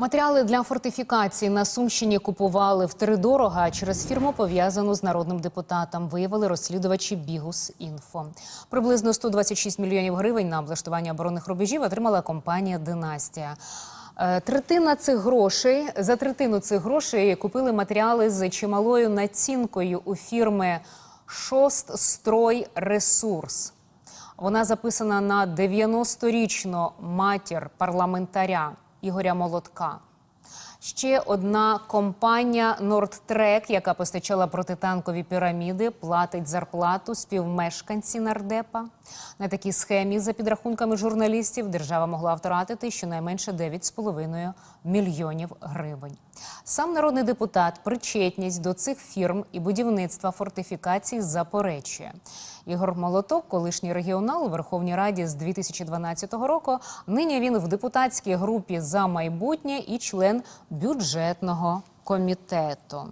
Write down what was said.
Матеріали для фортифікації на Сумщині купували втридорога через фірму, пов'язану з народним депутатом. Виявили розслідувачі Бігус Інфо. Приблизно 126 мільйонів гривень на облаштування оборонних рубежів отримала компанія Династія. Е, Третина цих грошей за третину цих грошей купили матеріали з чималою націнкою у фірми Шост Строй Ресурс. Вона записана на 90-річну матір парламентаря Ігоря Молотка. Ще одна компанія Нордтрек, яка постачала протитанкові піраміди, платить зарплату співмешканці нардепа. На такій схемі, за підрахунками журналістів, держава могла втратити щонайменше 9,5 мільйонів гривень. Сам народний депутат причетність до цих фірм і будівництва фортифікацій заперечує. Ігор Молоток, колишній регіонал у Верховній Раді з 2012 року. Нині він в депутатській групі за майбутнє і член бюджетного комітету.